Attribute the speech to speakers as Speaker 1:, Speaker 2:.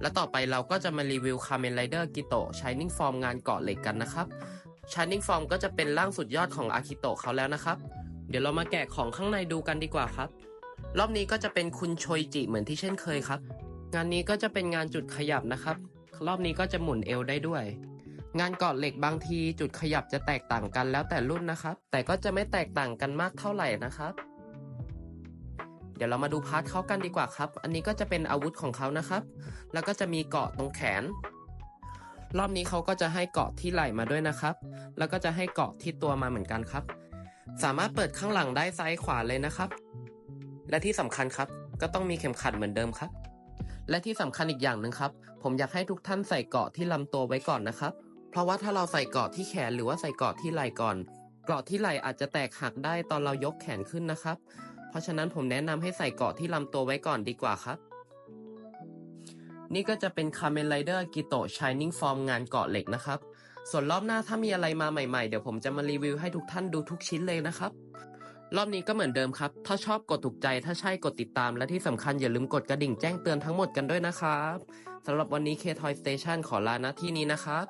Speaker 1: และต่อไปเราก็จะมารีวิว Kamen Rider Gito Shining Form งานเกาะเหล็กกันนะครับ Shining Form ก็จะเป็นร่างสุดยอดของอากิโตะเขาแล้วนะครับ เดี๋ยวเรามาแกะของข้างในดูกันดีกว่าครับ รอบนี้ก็จะเป็นคุณโชยจิเหมือนที่เช่นเคยครับ งานนี้ก็จะเป็นงานจุดขยับนะครับ รอบนี้ก็จะหมุนเอวได้ด้วย งานเกาะเหล็กบางทีจุดขยับจะแตกต่างกันแล้วแต่รุ่นนะครับ แต่ก็จะไม่แตกต่างกันมากเท่าไหร่นะครับ เดี๋ยวเรามาดูพาร์ทเขากันดีกว่าครับ อันนี้ก็จะเป็นอาวุธของเขานะครับ แล้วก็จะมีเกาะตรงแขน รอบนี้เขาก็จะให้เกาะที่ไหล่มาด้วยนะครับ แล้วก็จะให้เกาะที่ตัวมาเหมือนกันครับ สามารถเปิดข้างหลังได้ซ้ายขวาเลยนะครับ และที่สำคัญครับ ก็ต้องมีเข็มขัดเหมือนเดิมครับ และที่สำคัญอีกอย่างหนึ่งครับ ผมอยากให้ทุกท่านใส่เกาะที่ลำตัวไว้ก่อนนะครับ เพราะว่าถ้าเราใส่เกาะที่แขนหรือว่าใส่เกาะที่ไหล่ก่อนเกาะที่ไหล่อาจจะแตกหักได้ตอนเรายกแขนขึ้นนะครับ เพราะฉะนั้นผมแนะนำให้ใส่เกาะที่ลำตัวไว้ก่อนดีกว่าครับ นี่ก็จะเป็น Kamen Rider Gito Shining Form งานเกาะเหล็กนะครับ ส่วนรอบหน้าถ้ามีอะไรมาใหม่ๆ เดี๋ยวผมจะมารีวิวให้ทุกท่านดูทุกชิ้นเลยนะครับ รอบนี้ก็เหมือนเดิมครับ ถ้าชอบกดถูกใจ ถ้าใช่กดติดตาม และที่สำคัญอย่าลืมกดกระดิ่งแจ้งเตือนทั้งหมดกันด้วยนะครับสำหรับวันนี้ K-Toy Station ขอลาณที่นี้นะครับ